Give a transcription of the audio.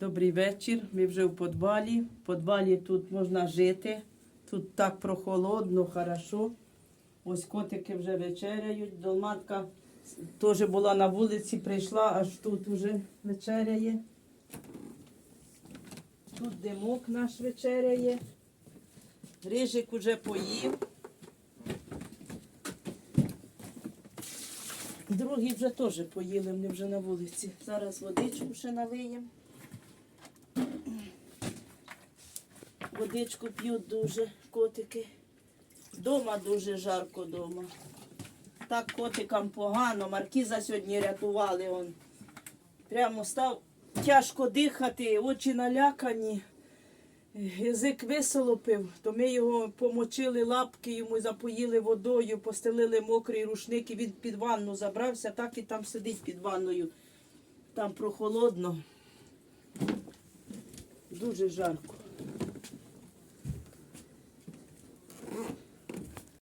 Добрий вечір. Ми вже в підвалі. В підвалі тут можна жити. Тут так прохолодно, хорошо. Ось котики вже вечеряють. Долматка теж була на вулиці, прийшла, аж тут уже вечеряє. Тут димок наш вечеряє. Рижик уже поїв. Другі вже теж поїли, вони вже на вулиці. Зараз водичку ще налиємо. Водичку п'ють дуже котики. Дома дуже жарко дома. Так котикам погано. Маркіза сьогодні рятували. Он. Прямо став тяжко дихати, очі налякані. Язик висолопив, то ми його помочили лапки, йому запоїли водою, постелили мокрий рушник і він під ванну забрався, так і там сидить під ванною. Там прохолодно. Дуже жарко.